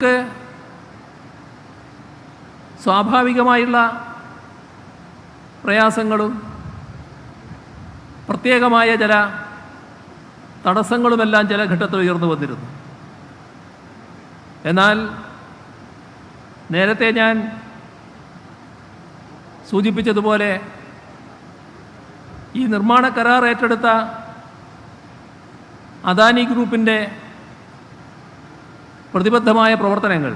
നമുക്ക് സ്വാഭാവികമായുള്ള പ്രയാസങ്ങളും പ്രത്യേകമായ ചില തടസ്സങ്ങളുമെല്ലാം ചില ഘട്ടത്തിൽ ഉയർന്നു വന്നിരുന്നു. എന്നാൽ നേരത്തെ ഞാൻ സൂചിപ്പിച്ചതുപോലെ ഈ നിർമ്മാണ കരാർ ഏറ്റെടുത്ത അദാനി ഗ്രൂപ്പിന്റെ പ്രതിബദ്ധമായ പ്രവർത്തനങ്ങൾ.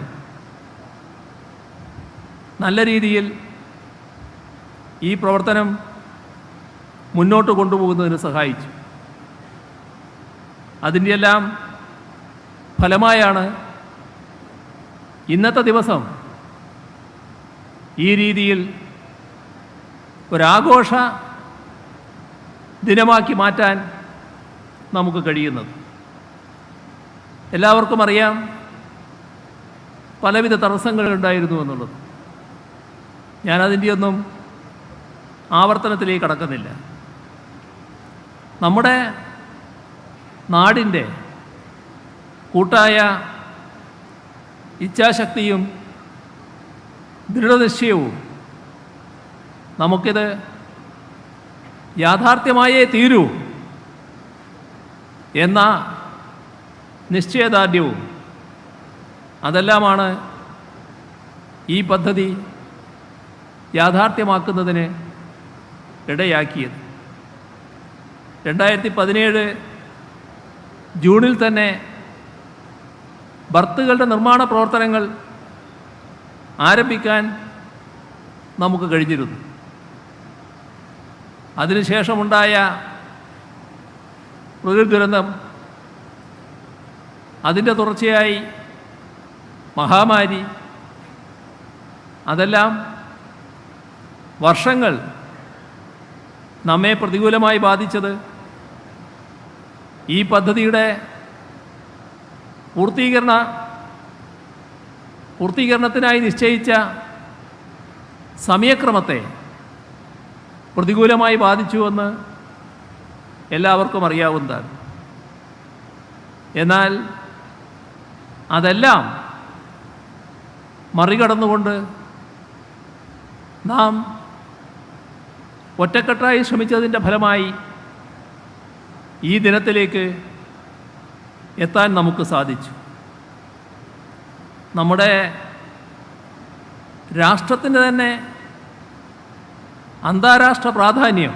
നല്ല രീതിയിൽ ഈ പ്രവർത്തനം മുന്നോട്ട് കൊണ്ടുപോകുന്നതിന് സഹായിച്ചു. അതിന്റെയെല്ലാം ഫലമായാണ് ഇന്നത്തെ ദിവസം ഈ രീതിയിൽ ഒരാഘോഷ ദിനമാക്കി മാറ്റാൻ നമുക്ക് കഴിയുന്നത്. എല്ലാവർക്കും അറിയാം പലവിധ തടസ്സങ്ങളുണ്ടായിരുന്നു എന്നുള്ളത്. ഞാനതിന്റെയൊന്നും ആവർത്തനത്തിലേക്ക് കടക്കുന്നില്ല. നമ്മുടെ നാടിന്റെ കൂട്ടായ ഇച്ഛാശക്തിയും ദൃഢനിശ്ചയവും നമുക്കിത് യാഥാർത്ഥ്യമായേ തീരൂ എന്ന നിശ്ചയദാർഢ്യവും അതെല്ലാമാണ് ഈ പദ്ധതി യാഥാർത്ഥ്യമാക്കുന്നതിന് ഇടയാക്കിയത്. രണ്ടായിരത്തി പതിനേഴ് ജൂണിൽ തന്നെ ബർത്തുകളുടെ നിർമ്മാണ പ്രവർത്തനങ്ങൾ ആരംഭിക്കാൻ നമുക്ക് കഴിഞ്ഞിരുന്നു. അതിനുശേഷമുണ്ടായ പ്രകൃതി ദുരന്തം അതിന്റെ തുടർച്ചയായി മഹാമാരി. അതെല്ലാം വർഷങ്ങൾ നമ്മെ പ്രതികൂലമായി ബാധിച്ചത് ഈ പദ്ധതിയുടെ പൂർത്തീകരണ പൂർത്തീകരണത്തിനായി നിശ്ചയിച്ച സമയക്രമത്തെ പ്രതികൂലമായി ബാധിച്ചുവെന്ന് എല്ലാവർക്കും അറിയാവുന്നതാണ്. എന്നാൽ അതെല്ലാം മറികടന്നുകൊണ്ട് നാം ഒറ്റക്കെട്ടായി ശ്രമിച്ചതിന്റെ ഫലമായി ഈ ദിനത്തിലേക്ക് എത്താൻ നമുക്ക് സാധിച്ചു. നമ്മുടെ രാഷ്ട്രത്തിന്റെ തന്നെ അന്താരാഷ്ട്ര പ്രാധാന്യം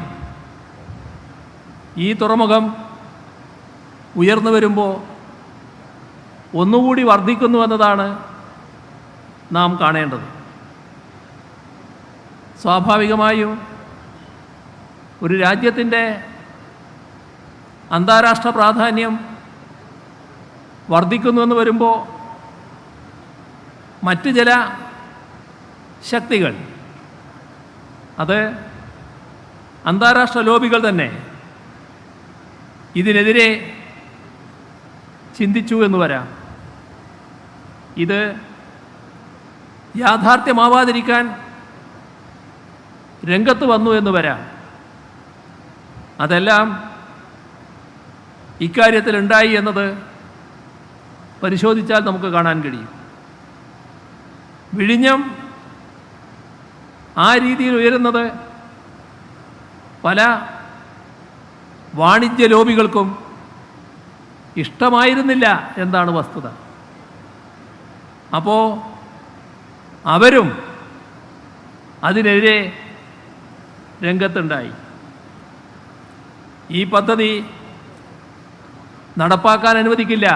ഈ തുറമുഖം ഉയർന്നു വരുമ്പോൾ ഒന്നുകൂടി വർദ്ധിക്കുന്നു എന്നതാണ് നാം കാണേണ്ടത്. സ്വാഭാവികമായും ഒരു രാജ്യത്തിന്റെ അന്താരാഷ്ട്ര പ്രാധാന്യം വർദ്ധിക്കുന്നുവെന്ന് വരുമ്പോൾ മറ്റ് ചില ശക്തികൾ അത് അന്താരാഷ്ട്ര ലോബികൾ തന്നെ ഇതിനെതിരെ ചിന്തിച്ചു എന്ന് വരാം. ഇത് യാഥാർത്ഥ്യമാവാതിരിക്കാൻ രംഗത്ത് വന്നു എന്ന് വരാം. അതെല്ലാം ഇക്കാര്യത്തിൽ ഉണ്ടായി എന്നത് പരിശോധിച്ചാൽ നമുക്ക് കാണാൻ കഴിയും. വിഴിഞ്ഞം ആ രീതിയിൽ ഉയരുന്നത് പല വാണിജ്യ ലോബികൾക്കും ഇഷ്ടമായിരുന്നില്ല എന്താണ് വസ്തുത. അപ്പോൾ അവരും അതിനെതിരെ രംഗത്തുണ്ടായി. ഈ പദ്ധതി നടപ്പാക്കാൻ അനുവദിക്കില്ല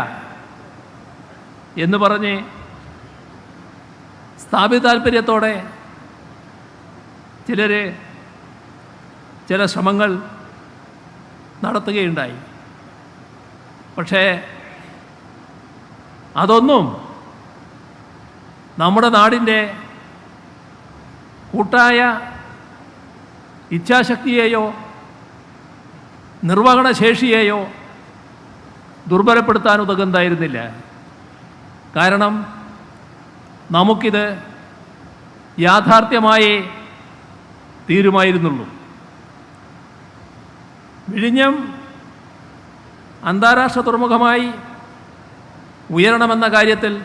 എന്ന് പറഞ്ഞ് സ്ഥാപിത താല്പര്യത്തോടെ ചിലർ ചില ശ്രമങ്ങൾ നടത്തുകയുണ്ടായി. പക്ഷേ അതൊന്നും നമ്മുടെ നാടിന്റെ കൂട്ടായ ഇച്ഛാശക്തിയെയോ നിർവഹണ ശേഷിയെയോ ദുർബലപ്പെടുത്താൻ ഉതകുന്നതായിരുന്നില്ല കാരണം നമുക്കിത് യാഥാർത്ഥ്യമായേ തീരുമായിരുന്നുള്ളൂ. വിഴിഞ്ഞം അന്താരാഷ്ട്ര തുറമുഖമായി ഉയരണമെന്ന കാര്യത്തിൽ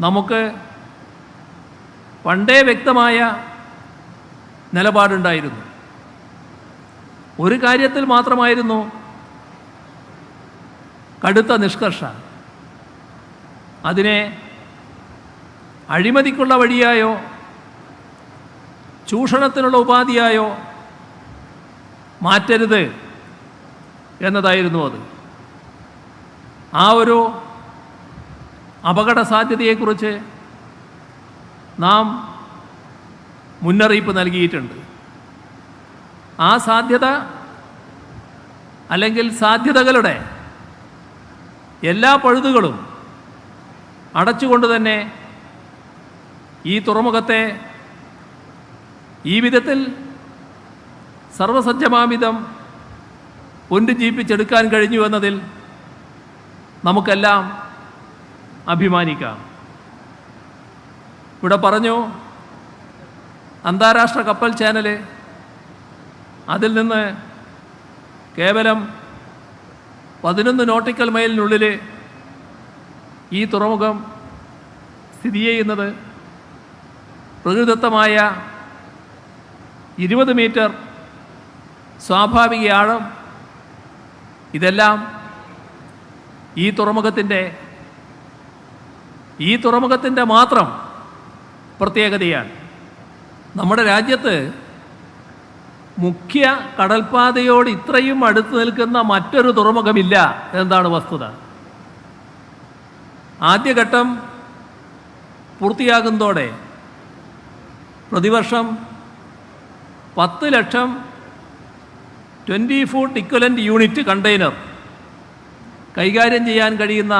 നമുക്ക് പണ്ടേ വ്യക്തമായ നിലപാടുണ്ടായിരുന്നു. ഒരു കാര്യത്തിൽ മാത്രമായിരുന്നു കടുത്ത നിഷ്കർഷ. അതിനെ അഴിമതിക്കുള്ള വഴിയായോ ചൂഷണത്തിനുള്ള ഉപാധിയായോ മാറ്റരുത് എന്നതായിരുന്നു അത്. ആ ഒരു അപകട സാധ്യതയെക്കുറിച്ച് നാം മുന്നറിയിപ്പ് നൽകിയിട്ടുണ്ട്. ആ സാധ്യത അല്ലെങ്കിൽ സാധ്യതകളുടെ എല്ലാ പഴുതുകളും അടച്ചുകൊണ്ട് തന്നെ ഈ തുറമുഖത്തെ ഈ വിധത്തിൽ സർവസജ്ജമാവിധം പുനരുജ്ജീവിപ്പിച്ചെടുക്കാൻ കഴിഞ്ഞു എന്നതിൽ നമുക്കെല്ലാം അഭിമാനിക്കാം. ഇവിടെ പറഞ്ഞു അന്താരാഷ്ട്ര കപ്പൽ ചാനൽ അതിൽ നിന്ന് കേവലം പതിനൊന്ന് നോട്ടിക്കൽ മൈലിനുള്ളിൽ ഈ തുറമുഖം സ്ഥിതി ചെയ്യുന്നത് പ്രകൃതിദത്തമായ ഇരുപത് മീറ്റർ സ്വാഭാവിക ആഴം. ഇതെല്ലാം ഈ തുറമുഖത്തിന്റെ ഈ തുറമുഖത്തിന്റെ മാത്രം പ്രത്യേകതയാണ്. നമ്മുടെ രാജ്യത്ത് മുഖ്യ കടൽപാതയോട് ഇത്രയും അടുത്ത് നിൽക്കുന്ന മറ്റൊരു തുറമുഖമില്ല എന്നതാണ് വസ്തുത. ആദ്യഘട്ടം പൂർത്തിയാകുന്നതോടെ പ്രതിവർഷം പത്ത് ലക്ഷം twenty foot equivalent unit container കൈകാര്യം ചെയ്യാൻ കഴിയുന്ന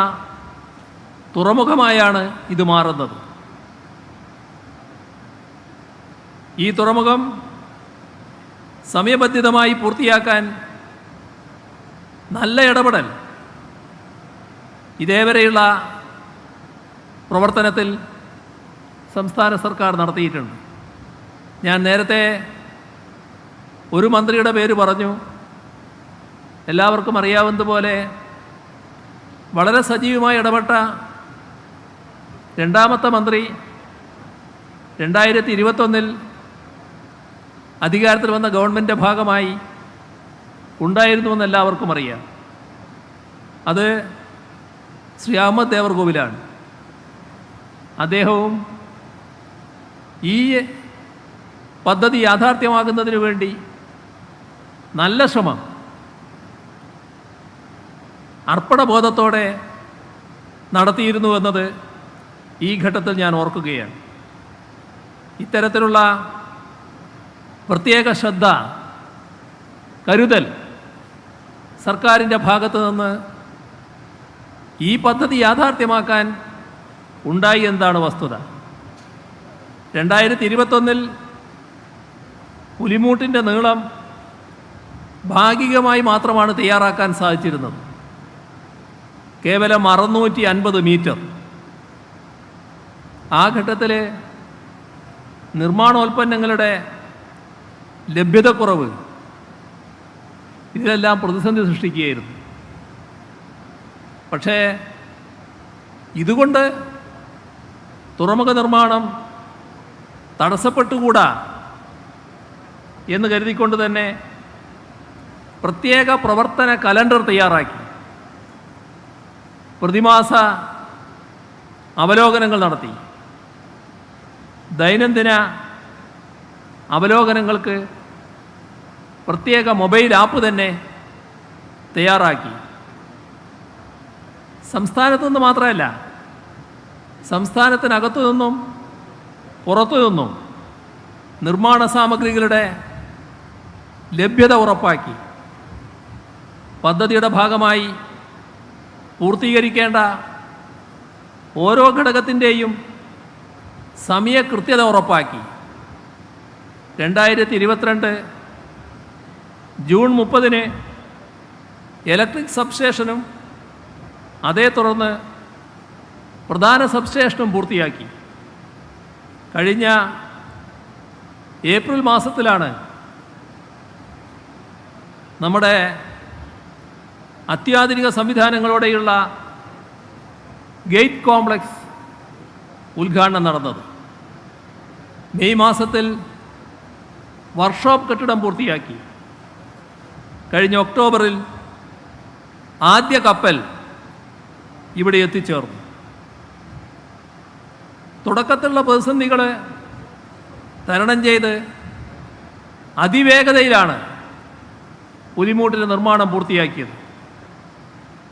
തുറമുഖമായാണ് ഇത് മാറുന്നത്. ഈ തുറമുഖം സമയബന്ധിതമായി പൂർത്തിയാക്കാൻ നല്ല ഇടപെടൽ ഇതേവരെയുള്ള പ്രവർത്തനത്തിൽ സംസ്ഥാന സർക്കാർ നടത്തിയിട്ടുണ്ട്. ഞാൻ നേരത്തെ ഒരു മന്ത്രിയുടെ പേര് പറഞ്ഞു. എല്ലാവർക്കും അറിയാവുന്നതുപോലെ വളരെ സജീവമായി ഇടപെട്ട രണ്ടാമത്തെ മന്ത്രി രണ്ടായിരത്തി ഇരുപത്തൊന്നിൽ അധികാരത്തിൽ വന്ന ഗവൺമെന്റിന്റെ ഭാഗമായി ഉണ്ടായിരുന്നുവെന്ന് എല്ലാവർക്കും അറിയാം. അത് ശ്രീ അഹമ്മദ് ദേവർകോവിലാണ്. അദ്ദേഹവും ഈ പദ്ധതി യാഥാർത്ഥ്യമാകുന്നതിന് വേണ്ടി നല്ല ശ്രമം അർപ്പണബോധത്തോടെ നടത്തിയിരുന്നു എന്നത് ഈ ഘട്ടത്തിൽ ഞാൻ ഓർക്കുകയാണ്. ഇത്തരത്തിലുള്ള പ്രത്യേക ശ്രദ്ധ കരുതൽ സർക്കാരിന്റെ ഭാഗത്ത് നിന്ന് ഈ പദ്ധതി യാഥാർത്ഥ്യമാക്കാൻ ഉണ്ടായി എന്താണ് വസ്തുത. രണ്ടായിരത്തി ഇരുപത്തൊന്നിൽ പുലിമൂട്ടിന്റെ നീളം ഭാഗികമായി മാത്രമാണ് തയ്യാറാക്കാൻ സാധിച്ചിരുന്നത്. കേവലം അറുന്നൂറ്റി അൻപത് മീറ്റർ. ആ ഘട്ടത്തിൽ നിർമ്മാണോൽപ്പന്നങ്ങളുടെ ലഭ്യതക്കുറവ് ഇതിലെല്ലാം പ്രതിസന്ധി സൃഷ്ടിക്കുകയായിരുന്നു. പക്ഷേ ഇതുകൊണ്ട് തുറമുഖ നിർമ്മാണം തടസ്സപ്പെട്ടുകൂടാ എന്ന് കരുതിക്കൊണ്ട് തന്നെ പ്രത്യേക പ്രവർത്തന കലണ്ടർ തയ്യാറാക്കി. പ്രതിമാസ അവലോകനങ്ങൾ നടത്തി. ദൈനംദിന അവലോകനങ്ങൾക്ക് പ്രത്യേക മൊബൈൽ ആപ്പ് തന്നെ തയ്യാറാക്കി. സംസ്ഥാനത്തു നിന്ന് മാത്രമല്ല സംസ്ഥാനത്തിനകത്തു നിന്നും പുറത്തു നിന്നും നിർമ്മാണ സാമഗ്രികളുടെ ലഭ്യത ഉറപ്പാക്കി. പദ്ധതിയുടെ ഭാഗമായി പൂർത്തീകരിക്കേണ്ട ഓരോ ഘടകത്തിന്റെയും സമയകൃത്യത ഉറപ്പാക്കി. രണ്ടായിരത്തി ഇരുപത്തിരണ്ട് ജൂൺ മുപ്പതിന് ഇലക്ട്രിക് സബ്സ്റ്റേഷനും അതേ തുടർന്ന് പ്രധാന സബ്സ്റ്റേഷനും പൂർത്തിയാക്കി. കഴിഞ്ഞ ഏപ്രിൽ മാസത്തിലാണ് നമ്മുടെ അത്യാധുനിക സംവിധാനങ്ങളോടെയുള്ള ഗേറ്റ് കോംപ്ലക്സ് ഉദ്ഘാടനം നടന്നത്. മെയ് മാസത്തിൽ വർക്ക്ഷോപ്പ് കെട്ടിടം പൂർത്തിയാക്കി. കഴിഞ്ഞ ഒക്ടോബറിൽ ആദ്യ കപ്പൽ ഇവിടെ എത്തിച്ചേർന്നു. തുടക്കത്തിലുള്ള പ്രതിസന്ധികൾ തരണം ചെയ്ത് അതിവേഗതയിലാണ് പുലിമൂട്ടിന്റെ നിർമ്മാണം പൂർത്തിയാക്കിയത്.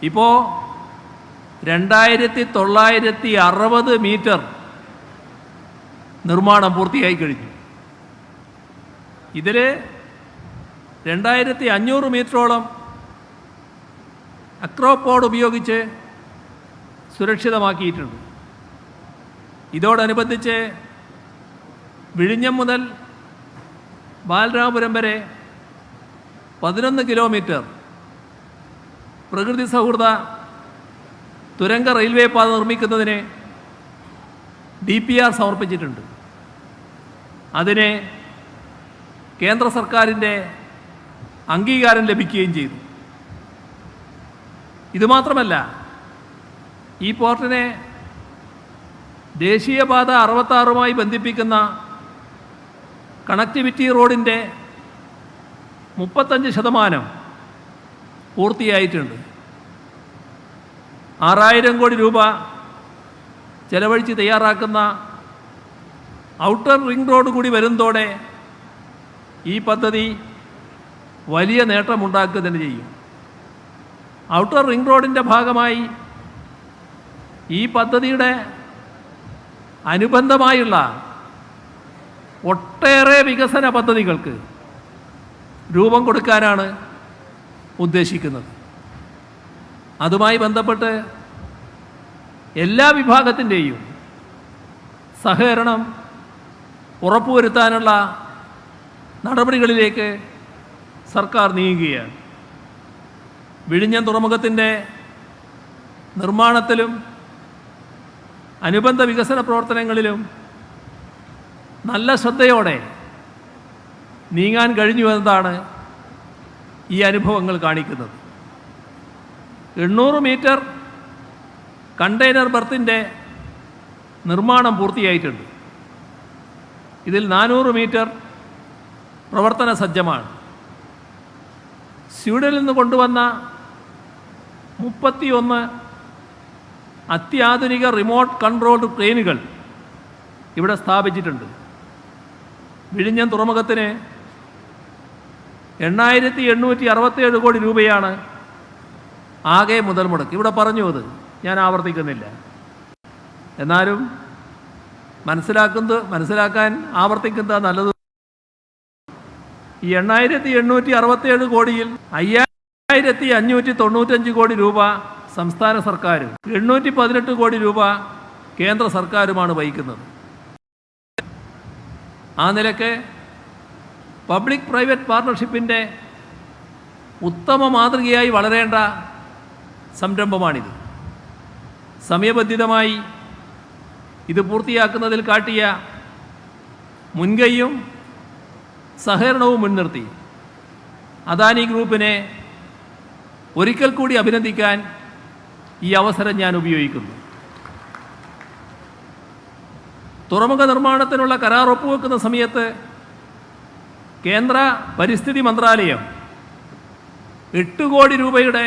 ഇപ്പോൾ രണ്ടായിരത്തി തൊള്ളായിരത്തി അറുപത് മീറ്റർ നിർമ്മാണം പൂർത്തിയായി കഴിഞ്ഞു. ഇതിൽ രണ്ടായിരത്തി അഞ്ഞൂറ് മീറ്ററോളം അക്രോപോഡ് ഉപയോഗിച്ച് സുരക്ഷിതമാക്കിയിട്ടുണ്ട്. ഇതോടനുബന്ധിച്ച് വിഴിഞ്ഞം മുതൽ ബാലരാമപുരം വരെ പതിനൊന്ന് കിലോമീറ്റർ പ്രകൃതി സൗഹൃദ തുരങ്ക റെയിൽവേ പാത നിർമ്മിക്കുന്നതിന് ഡി പി ആർ സമർപ്പിച്ചിട്ടുണ്ട്. അതിന് കേന്ദ്ര സർക്കാരിന്റെ അംഗീകാരം ലഭിക്കുകയും ചെയ്തു. ഇതുമാത്രമല്ല ഈ പോർട്ടിനെ ദേശീയപാത അറുപത്താറുമായി ബന്ധിപ്പിക്കുന്ന കണക്ടിവിറ്റി റോഡിന്റെ മുപ്പത്തഞ്ച് ശതമാനം പൂർത്തിയായിട്ടുണ്ട്. ആറായിരം കോടി രൂപ ചെലവഴിച്ച് തയ്യാറാക്കുന്ന ഔട്ടർ റിംഗ് റോഡ് കൂടി വരുന്നതോടെ ഈ പദ്ധതി വലിയ നേട്ടമുണ്ടാക്കുക തന്നെ ചെയ്യും. ഔട്ടർ റിംഗ് റോഡിന്റെ ഭാഗമായി ഈ പദ്ധതിയുടെ അനുബന്ധമായുള്ള ഒട്ടേറെ വികസന പദ്ധതികൾക്ക് രൂപം കൊടുക്കാനാണ് ഉദ്ദേശിക്കുന്നത്. അതുമായി ബന്ധപ്പെട്ട് എല്ലാ വിഭാഗത്തിന്റെയും സഹകരണം ഉറപ്പുവരുത്താനുള്ള നടപടികളിലേക്ക് സർക്കാർ നീങ്ങുകയാണ്. വിഴിഞ്ഞം തുറമുഖത്തിന്റെ നിർമ്മാണത്തിലും അനുബന്ധ വികസന പ്രവർത്തനങ്ങളിലും നല്ല ശ്രദ്ധയോടെ നീങ്ങാൻ കഴിഞ്ഞു എന്നതാണ് ഈ അനുഭവങ്ങൾ കാണിക്കുന്നത്. എണ്ണൂറ് മീറ്റർ കണ്ടെയ്നർ ബർത്തിന്റെ നിർമ്മാണം പൂർത്തിയായിട്ടുണ്ട്. ഇതിൽ നാനൂറ് മീറ്റർ പ്രവർത്തന സജ്ജമാണ്. സ്വീഡനിൽ നിന്ന് കൊണ്ടുവന്ന മുപ്പത്തിയൊന്ന് അത്യാധുനിക റിമോട്ട് കൺട്രോൾഡ് ട്രെയിനുകൾ ഇവിടെ സ്ഥാപിച്ചിട്ടുണ്ട്. വിഴിഞ്ഞം തുറമുഖത്തിന് എണ്ണായിരത്തി എണ്ണൂറ്റി അറുപത്തേഴ് കോടി രൂപയാണ് ആകെ മുതൽ മുടക്ക്. ഇവിടെ പറഞ്ഞു അത് ഞാൻ ആവർത്തിക്കുന്നില്ല. എന്നാലും മനസ്സിലാക്കുന്നത് മനസ്സിലാക്കാൻ ആവർത്തിക്കുന്നത് നല്ലത്. ഈ എണ്ണായിരത്തി എണ്ണൂറ്റി അറുപത്തേഴ് കോടിയിൽ അയ്യായിരത്തി അഞ്ഞൂറ്റി തൊണ്ണൂറ്റഞ്ച് കോടി രൂപ സംസ്ഥാന സർക്കാരും എണ്ണൂറ്റി പതിനെട്ട് കോടി രൂപ കേന്ദ്ര സർക്കാരുമാണ് വഹിക്കുന്നത്. ആ നിലയ്ക്ക് പബ്ലിക് പ്രൈവറ്റ് പാർട്ണർഷിപ്പിന്റെ ഉത്തമ മാതൃകയായി വളരേണ്ട സംരംഭമാണിത്. സമയബന്ധിതമായി ഇത് പൂർത്തിയാക്കുന്നതിൽ കാട്ടിയ മുൻകൈയും സഹകരണവും മുൻനിർത്തി. അദാനി ഗ്രൂപ്പിനെ ഒരിക്കൽ കൂടി അഭിനന്ദിക്കാൻ ഈ അവസരം ഞാൻ ഉപയോഗിക്കുന്നു. തുറമുഖ നിർമ്മാണത്തിനുള്ള കരാർ ഒപ്പുവെക്കുന്ന സമയത്ത് കേന്ദ്ര പരിസ്ഥിതി മന്ത്രാലയം എട്ട് കോടി രൂപയുടെ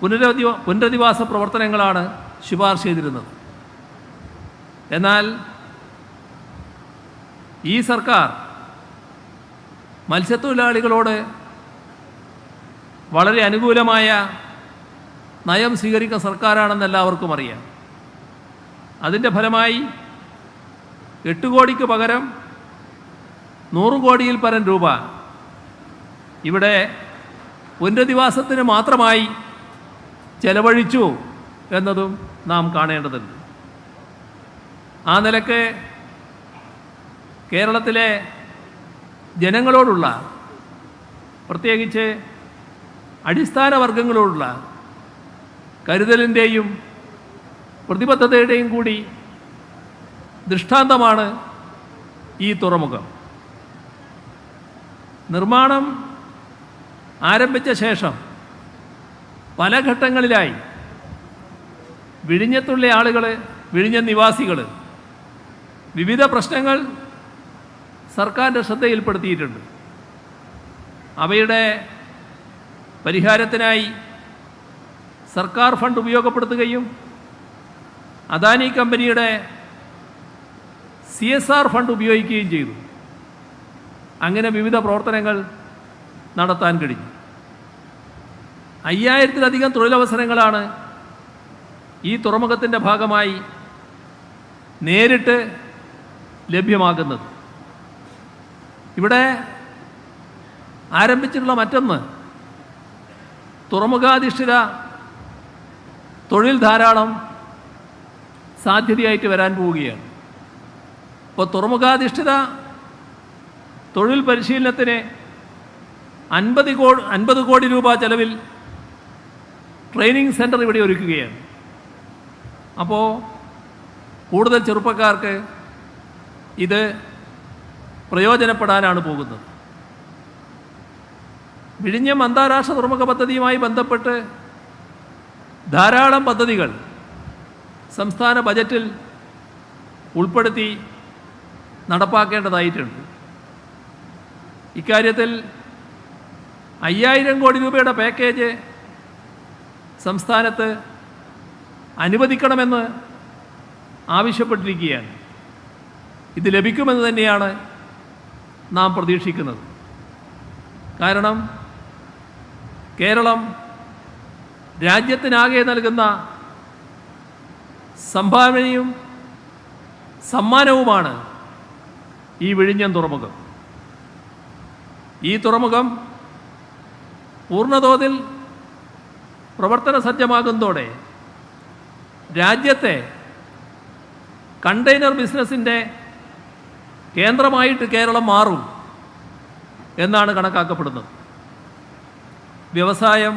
പുനരധിവാ പുനരധിവാസ പ്രവർത്തനങ്ങളാണ് ശുപാർശ ചെയ്തിരുന്നത്. എന്നാൽ ഈ സർക്കാർ മത്സ്യത്തൊഴിലാളികളോട് വളരെ അനുകൂലമായ നയം സ്വീകരിക്കുന്ന സർക്കാരാണെന്ന് എല്ലാവർക്കും അറിയാം. അതിന്റെ ഫലമായി എട്ട് കോടിക്ക് പകരം നൂറ് കോടിയിൽ പരം രൂപ ഇവിടെ പുനരധിവാസത്തിന് മാത്രമായി ചെലവഴിച്ചു എന്നതും നാം കാണേണ്ടതുണ്ട്. ആ നിലയ്ക്ക് കേരളത്തിലെ ജനങ്ങളോടുള്ള പ്രത്യേകിച്ച് അടിസ്ഥാന വർഗങ്ങളോടുള്ള കരുതലിന്റെയും പ്രതിബദ്ധതയുടെയും കൂടി ദൃഷ്ടാന്തമാണ് ഈ തുറമുഖം. നിർമ്മാണം ആരംഭിച്ച ശേഷം പല ഘട്ടങ്ങളിലായി വിഴിഞ്ഞത്തുള്ള ആളുകൾ വിഴിഞ്ഞ നിവാസികൾ വിവിധ പ്രശ്നങ്ങൾ സർക്കാരിന്റെ ശ്രദ്ധയിൽപ്പെടുത്തിയിട്ടുണ്ട്. അവയുടെ പരിഹാരത്തിനായി സർക്കാർ ഫണ്ട് ഉപയോഗപ്പെടുത്തുകയും അദാനി കമ്പനിയുടെ സി എസ് ആർ ഫണ്ട് ഉപയോഗിക്കുകയും ചെയ്തു. അങ്ങനെ വിവിധ പ്രവർത്തനങ്ങൾ നടത്താൻ കഴിഞ്ഞു. അയ്യായിരത്തിലധികം തൊഴിലവസരങ്ങളാണ് ഈ തുറമുഖത്തിന്റെ ഭാഗമായി നേരിട്ട് ലഭ്യമാകുന്നത്. ഇവിടെ ആരംഭിച്ചിട്ടുള്ള മറ്റൊന്ന് തുറമുഖാധിഷ്ഠിത തൊഴിൽ ധാരാളം സാധ്യതയായിട്ട് വരാൻ പോവുകയാണ്. ഇപ്പോൾ തുറമുഖാധിഷ്ഠിത തൊഴിൽ പരിശീലനത്തിന് അൻപത് കോടി അൻപത് കോടി രൂപ ചെലവിൽ ട്രെയിനിങ് സെന്റർ ഇവിടെ ഒരുക്കുകയാണ്. അപ്പോൾ കൂടുതൽ ചെറുപ്പക്കാർക്ക് ഇത് പ്രയോജനപ്പെടാനാണ് പോകുന്നത്. വിഴിഞ്ഞം അന്താരാഷ്ട്ര തുറമുഖ പദ്ധതിയുമായി ബന്ധപ്പെട്ട് ധാരാളം പദ്ധതികൾ സംസ്ഥാന ബജറ്റിൽ ഉൾപ്പെടുത്തി നടപ്പാക്കേണ്ടതായിട്ടുണ്ട്. ഇക്കാര്യത്തിൽ അയ്യായിരം കോടി രൂപയുടെ പാക്കേജ് സംസ്ഥാനത്ത് അനുവദിക്കണമെന്ന് ആവശ്യപ്പെട്ടിരിക്കുകയാണ്. ഇത് ലഭിക്കുമെന്ന് തന്നെയാണ് നാം പ്രതീക്ഷിക്കുന്നത്. കാരണം കേരളം രാജ്യത്തിനാകെ നൽകുന്ന സംഭാവനയും സമ്മാനവുമാണ് ഈ വിഴിഞ്ഞം തുറമുഖം. ഈ തുറമുഖം പൂർണതോതിൽ പ്രവർത്തന സജ്ജമാകുന്നതോടെ രാജ്യത്തെ കണ്ടെയ്നർ ബിസിനസ്സിന്റെ കേന്ദ്രമായിട്ട് കേരളം മാറും എന്നാണ് കണക്കാക്കപ്പെടുന്നത്. വ്യവസായം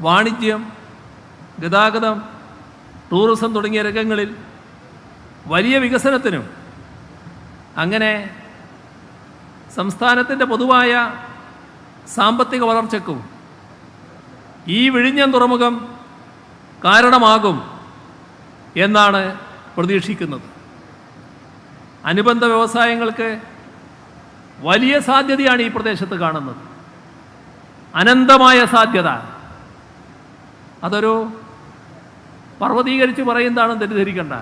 വാണിജ്യം ഗതാഗതം ടൂറിസം തുടങ്ങിയ രംഗങ്ങളിൽ വലിയ വികസനത്തിനും അങ്ങനെ സംസ്ഥാനത്തിന്റെ പൊതുവായ സാമ്പത്തിക വളർച്ചയ്ക്കും ഈ വിഴിഞ്ഞം തുറമുഖം കാരണമാകും എന്നാണ് പ്രതീക്ഷിക്കുന്നത്. അനുബന്ധ വ്യവസായങ്ങൾക്ക് വലിയ സാധ്യതയാണ് ഈ പ്രദേശത്ത് കാണുന്നത്. അനന്തമായ സാധ്യത. അതൊരു പർവതീകരിച്ച് പറയുന്നതാണ് തെറ്റിദ്ധരിക്കേണ്ട.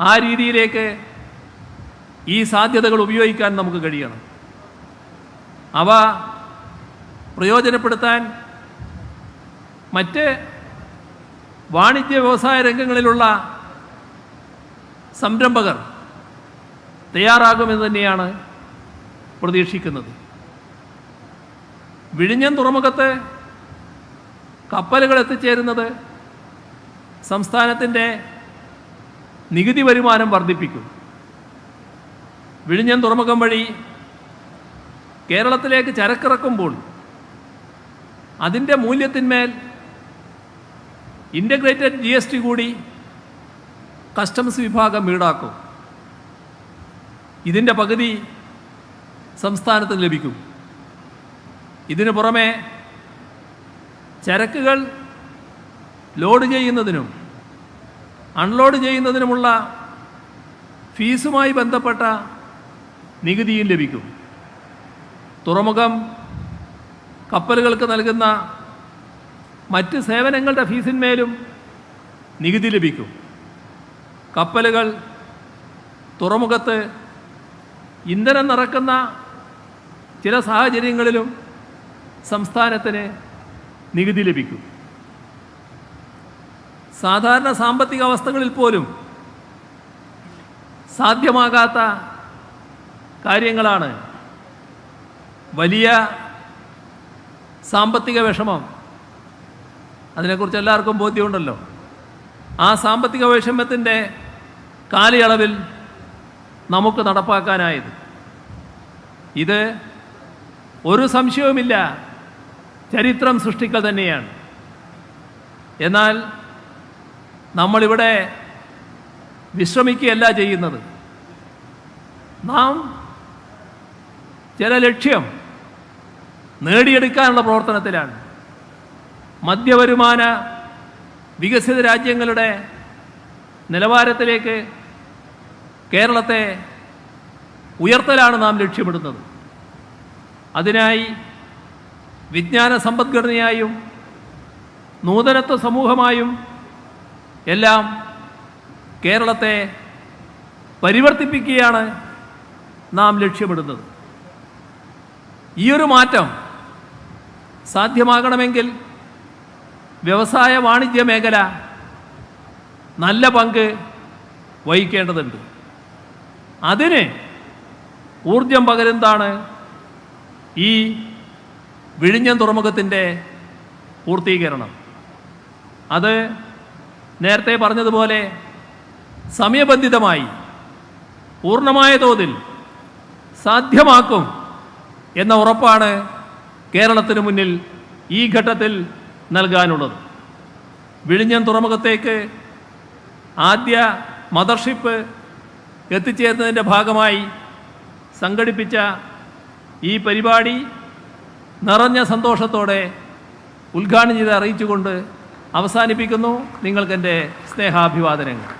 ആ രീതിയിലേക്ക് ഈ സാധ്യതകൾ ഉപയോഗിക്കാൻ നമുക്ക് കഴിയണം. അവ പ്രയോജനപ്പെടുത്താൻ മറ്റ് വാണിജ്യ വ്യവസായ രംഗങ്ങളിലുള്ള സംരംഭകർ തയ്യാറാകുമെന്ന് തന്നെയാണ് പ്രതീക്ഷിക്കുന്നത്. വിഴിഞ്ഞം തുറമുഖത്ത് കപ്പലുകൾ എത്തിച്ചേരുന്നത് സംസ്ഥാനത്തിന്റെ നികുതി വരുമാനം വർദ്ധിപ്പിക്കും. വിഴിഞ്ഞം തുറമുഖം വഴി കേരളത്തിലേക്ക് ചരക്കിറക്കുമ്പോൾ അതിന്റെ മൂല്യത്തിന്മേൽ ഇന്റഗ്രേറ്റഡ് ജി എസ് ടി കൂടി കസ്റ്റംസ് വിഭാഗം ഈടാക്കും. ഇതിന്റെ പകുതി സംസ്ഥാനത്തിന് ലഭിക്കും. ഇതിനു പുറമെ ചരക്കുകൾ ലോഡ് ചെയ്യുന്നതിനും അൺലോഡ് ചെയ്യുന്നതിനുമുള്ള ഫീസുമായി ബന്ധപ്പെട്ട നികുതിയും ലഭിക്കും. തുറമുഖം കപ്പലുകൾക്ക് നൽകുന്ന മറ്റ് സേവനങ്ങളുടെ ഫീസിന്മേലും നികുതി ലഭിക്കും. കപ്പലുകൾ തുറമുഖത്ത് ഇന്ധനം നിറക്കുന്ന ചില സാഹചര്യങ്ങളിലും സംസ്ഥാനത്തിന് നികുതി ലഭിക്കും. സാധാരണ സാമ്പത്തിക അവസ്ഥകളിൽ പോലും സാധ്യമാകാത്ത കാര്യങ്ങളാണ് വലിയ സാമ്പത്തിക വിഷമം. അതിനെക്കുറിച്ച് എല്ലാവർക്കും ബോധ്യമുണ്ടല്ലോ. ആ സാമ്പത്തിക വിഷമത്തിന്റെ കാലയളവിൽ നമുക്ക് നടപ്പാക്കാനായത്. ഇത് ഒരു സംശയവുമില്ല. ചരിത്രം സൃഷ്ടിക്കൽ തന്നെയാണ്. എന്നാൽ നമ്മളിവിടെ വിശ്രമിക്കുകയല്ല ചെയ്യുന്നത്. നാം ചില ലക്ഷ്യം നേടിയെടുക്കാനുള്ള പ്രവർത്തനത്തിലാണ്. മധ്യവരുമാന വികസിത രാജ്യങ്ങളുടെ നിലവാരത്തിലേക്ക് കേരളത്തെ ഉയർത്തലാണ് നാം ലക്ഷ്യമിടുന്നത്. അതിനായി വിജ്ഞാന സമ്പദ്ഘടനയായും നൂതനത്വ സമൂഹമായും എല്ലാം കേരളത്തെ പരിവർത്തിപ്പിക്കുകയാണ് നാം ലക്ഷ്യമിടുന്നത്. ഈയൊരു മാറ്റം സാധ്യമാകണമെങ്കിൽ വ്യവസായ വാണിജ്യ മേഖല നല്ല പങ്ക് വഹിക്കേണ്ടതുണ്ട്. അതിന് ഊർജം പകരുന്നതാണ് ഈ വിഴിഞ്ഞം തുറമുഖത്തിന്റെ പൂർത്തീകരണം. അത് നേരത്തെ പറഞ്ഞതുപോലെ സമയബന്ധിതമായി പൂർണമായ തോതിൽ സാധ്യമാക്കും എന്ന ഉറപ്പാണ് കേരളത്തിന് മുന്നിൽ ഈ ഘട്ടത്തിൽ നൽകാനുള്ളത്. വിഴിഞ്ഞം തുറമുഖത്തേക്ക് ആദ്യ മദർഷിപ്പ് എത്തിച്ചേർന്നതിന്റെ ഭാഗമായി സംഘടിപ്പിച്ച ഈ പരിപാടി നിറഞ്ഞ സന്തോഷത്തോടെ ഉദ്ഘാടനം ചെയ്ത് അറിയിച്ചുകൊണ്ട് അവസാനിപ്പിക്കുന്നു. നിങ്ങൾക്കെന്റെ സ്നേഹാഭിവാദനങ്ങൾ.